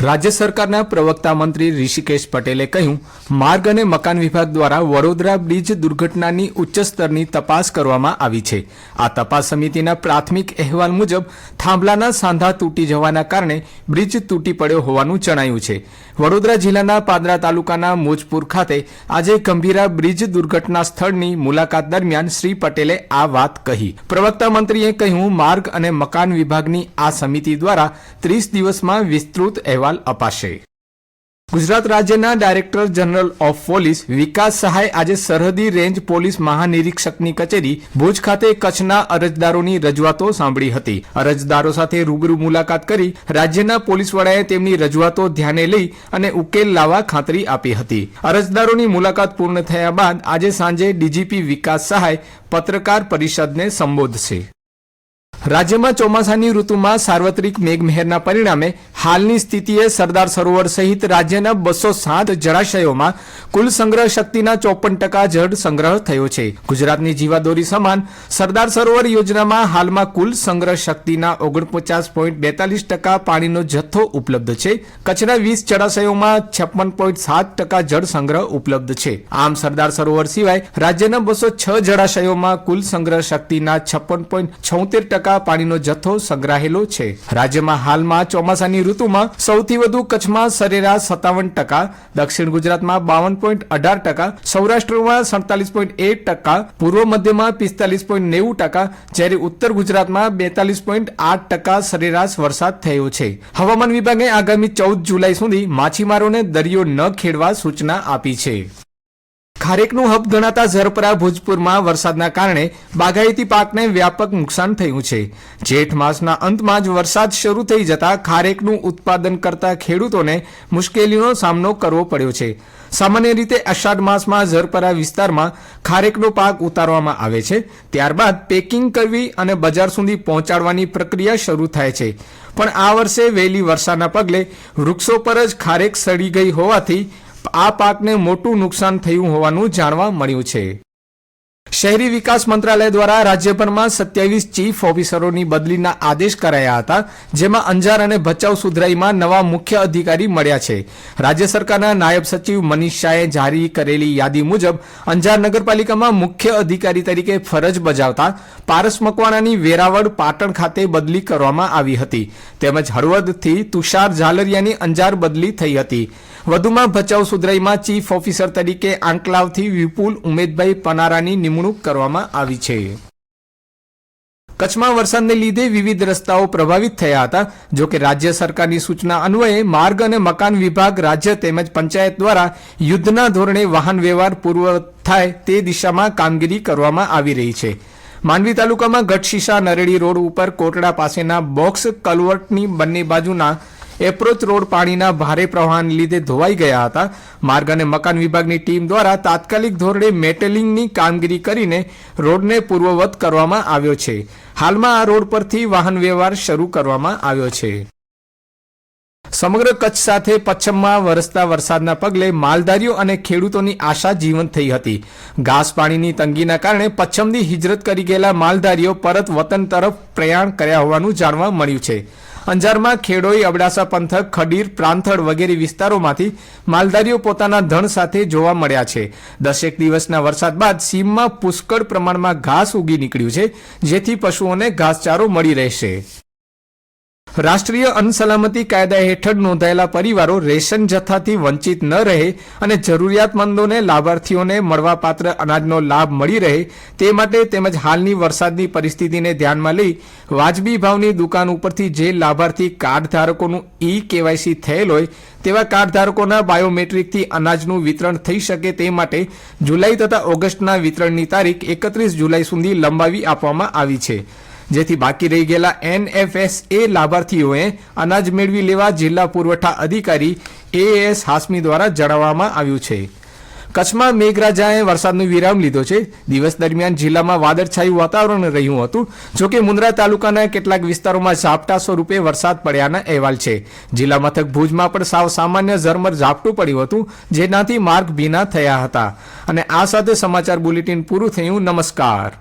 રાજ્ય સરકારના પ્રવક્તા મંત્રી ઋષિકેશ પટેલે કહ્યું, માર્ગ અને મકાન વિભાગ દ્વારા વડોદરા બ્રિજ દુર્ઘટનાની ઉચ્ચ સ્તરની તપાસ કરવામાં આવી છે. આ તપાસ સમિતિના પ્રાથમિક અહેવાલ મુજબ થાંભલાના સાંધા તૂટી જવાના કારણે બ્રિજ તૂટી પડ્યો હોવાનું જણાયું છે. વડોદરા જિલ્લાના પાદરા તાલુકાના મોજપુર ખાતે આજે ગંભીરા બ્રિજ દુર્ઘટના સ્થળની મુલાકાત દરમિયાન શ્રી પટેલે આ વાત કહી. પ્રવક્તા મંત્રીએ કહ્યું, માર્ગ અને મકાન વિભાગની આ સમિતિ દ્વારા ત્રીસ દિવસમાં વિસ્તૃત અહેવાલ અપાશે. ગુજરાત રાજ્યના director general of police Vikas Sahay આજે સરહદી રેન્જ પોલીસ મહાનિરીક્ષકની કચેરી ભુજ ખાતે કચ્છના અરજદારોની રજૂઆતો સાંભળી હતી. અરજદારો સાથે રૂબરૂ મુલાકાત કરી રાજ્યના પોલીસ વડાએ તેમની રજૂઆતો ધ્યાને લઈ અને ઉકેલ લાવવા ખાતરી આપી હતી. અરજદારોની મુલાકાત પૂર્ણ થયા બાદ આજે સાંજે ડીજીપી વિકાસ સહાય પત્રકાર પરિષદને સંબોધશે. રાજ્યમાં ચોમાસાની ઋતુમાં સાર્વત્રિક મેઘમહેરના પરિણામે હાલની સ્થિતિએ સરદાર સરોવર સહિત રાજ્યના બસો સાત જળાશયોમાં કુલ સંગ્રહ શક્તિના ચોપન ટકા જળ સંગ્રહ થયો છે. ગુજરાતની જીવાદોરી સમાન સરદાર સરોવર યોજનામાં હાલમાં કુલ સંગ્રહ શક્તિના ઓગણપચાસ પોઈન્ટ બેતાલીસ ટકા પાણીનો જથ્થો ઉપલબ્ધ છે. કચ્છના વીસ જળાશયોમાં છપ્પન પોઈન્ટ સાત ટકા જળ સંગ્રહ ઉપલબ્ધ છે. આમ સરદાર સરોવર સિવાય રાજ્યના બસો છ જળાશયોમાં કુલ સંગ્રહ શક્તિના છપ્પન પોઈન્ટ છોતેર ટકા પાણીનો જથ્થો સંગ્રહાયેલો છે. રાજ્યમાં હાલમાં ચોમાસાની ઋતુમાં સૌથી વધુ કચ્છમાં સરેરાશ સત્તાવન ટકા, દક્ષિણ ગુજરાતમાં બાવન પોઈન્ટ અઢાર ટકા, સૌરાષ્ટ્રમાં સડતાલીસ પોઈન્ટ એક ટકા, પૂર્વ મધ્યમાં પિસ્તાલીસ પોઈન્ટ નેવું ટકા, જ્યારે ઉત્તર ગુજરાતમાં બેતાલીસ પોઈન્ટ આઠ ટકા સરેરાશ વરસાદ થયો છે. હવામાન વિભાગે આગામી ચૌદ જુલાઈ સુધી માછીમારોને દરિયો ન ખેડવા સૂચના આપી છે. ખારેકનું હબ ગણાતા ઝરપરા ભોજપુરમાં વરસાદના કારણે બાગાયતી પાકને વ્યાપક નુકસાન થયું છે. જેઠ માસના અંતમાં જ વરસાદ શરૂ થઈ જતા ખારેકનું ઉત્પાદન કરતા ખેડૂતોને મુશ્કેલીનો સામનો કરવો પડ્યો છે. સામાન્ય રીતે અષાઢ માસમાં ઝરપરા વિસ્તારમાં ખારેકનો પાક ઉતારવામાં આવે છે. ત્યારબાદ પેકિંગ કરવી અને બજાર સુધી પહોંચાડવાની પ્રક્રિયા શરૂ થાય છે. પણ આ વર્ષે વહેલી વરસાદના પગલે વૃક્ષો પર જ ખારેક સડી ગઈ હોવાથી આ પાકને મોટું નુકસાન થયું હોવાનું જાણવા મળ્યું છે. શહેરી વિકાસ મંત્રાલય દ્વારા રાજ્યભરમાં સત્યાવીસ ચીફ ઓફિસરોની બદલીના આદેશ કરાયા હતા, જેમાં અંજાર અને ભચાઉ સુધરાઈમાં નવા મુખ્ય અધિકારી મળ્યા છે. રાજ્ય સરકારના નાયબ સચિવ મનીષ શાહે જારી કરેલી યાદી મુજબ, અંજાર નગરપાલિકામાં મુખ્ય અધિકારી તરીકે ફરજ બજાવતા પારસ મકવાણાની વેરાવળ પાટણ ખાતે બદલી કરવામાં આવી હતી. તેમજ હળવદથી તુષાર ઝાલરિયાની અંજાર બદલી થઈ હતી. વધુમાં ભચાઉ સુધરાઈમાં ચીફ ઓફિસર તરીકે આંકલાવથી વિપુલ ઉમેદભાઈ પનારાની નિમણૂક કરવામાં આવી છે. કચ્છમાં વરસાદને લીધે વિવિધ રસ્તાઓ પ્રભાવિત થયા હતા. જો કે રાજ્ય સરકારની સૂચના અન્વયે માર્ગ અને મકાન વિભાગ રાજ્ય તેમજ પંચાયત દ્વારા યુદ્ધના ધોરણે વાહન વ્યવહાર પૂર્વ થાય તે દિશામાં કામગીરી કરવામાં આવી રહી છે. માંડવી તાલુકામાં ગઢશીશા નરેડી રોડ ઉપર કોટડા પાસેના બોક્સ કલવર્ટની બંને બાજુના એપ્રોચ રોડ પાણીના ભારે પ્રવાહને લીધે ધોવાઈ ગયા હતા. માર્ગ અને મકાન વિભાગની ટીમ દ્વારા તાત્કાલિક ધોરણે મેટેલિંગની કામગીરી કરીને રોડને પૂર્વવત કરવામાં આવ્યો છે. હાલમાં આ રોડ પરથી વાહન વ્યવહાર શરૂ કરવામાં આવ્યો છે. સમગ્ર કચ્છ સાથે પશ્ચિમમાં વરસતા વરસાદના પગલે માલધારીઓ અને ખેડૂતોની આશા જીવંત થઈ હતી. ઘાસ પાણીની તંગીના કારણે પશ્ચિમથી હિજરત કરી ગયેલા માલધારીઓ પરત વતન તરફ પ્રયાણ કર્યા હોવાનું જાણવા મળ્યું છે. અંજારમાં ખેડોઈ, અબડાસા પંથક, ખડીર, પ્રાંથળ વગેરે વિસ્તારોમાંથી માલધારીઓ પોતાના ધણ સાથે જોવા મળ્યા છે. દસેક દિવસના વરસાદ બાદ સીમમાં પુષ્કળ પ્રમાણમાં ઘાસ ઉગી નીકળ્યું છે, જેથી પશુઓને ઘાસચારો મળી રહેશે. રાષ્ટ્રીય અન્ન સલામતી કાયદા હેઠળ નોંધાયેલા પરિવારો રેશન જથ્થાથી વંચિત ન રહે અને જરૂરિયાતમંદોને લાભાર્થીઓને મળવાપાત્ર અનાજનો લાભ મળી રહે તે માટે તેમજ હાલની વરસાદની પરિસ્થિતિને ધ્યાનમાં લઈ વાજબી ભાવની દુકાન ઉપરથી જે લાભાર્થી કાર્ડ ધારકોનું ઈ કેવાયસી થયેલ હોય તેવા કાર્ડ ધારકોના બાયોમેટ્રિકથી અનાજનું વિતરણ થઈ શકે તે માટે જુલાઈ તથા ઓગસ્ટના વિતરણની તારીખ એકત્રીસ જુલાઈ સુધી લંબાવી આપવામાં આવી છે. જેથી બાકી રહી ગયેલા એનએફએસએ લાભાર્થીઓએ અનાજ મેળવી લેવા જિલ્લા પુરવઠા અધિકારી એએસ હાસમી દ્વારા જણાવવામાં આવ્યું છે. કચ્છમાં મેઘરાજાએ વરસાદનો વિરામ લીધો છે. દિવસ દરમિયાન જિલ્લામાં વાદળછાયું વાતાવરણ રહ્યું હતું. જોકે મુન્દ્રા તાલુકાના કેટલાક વિસ્તારોમાં ઝાપટા સ્વરૂપે વરસાદ પડ્યાના અહેવાલ છે. જિલ્લા મથક ભુજમાં પણ સાવ સામાન્ય ઝરમર ઝાપટું પડ્યું હતું, જેનાથી માર્ગ ભીના થયા હતા. અને આ સાથે સમાચાર બુલેટિન પૂરું થયું. નમસ્કાર.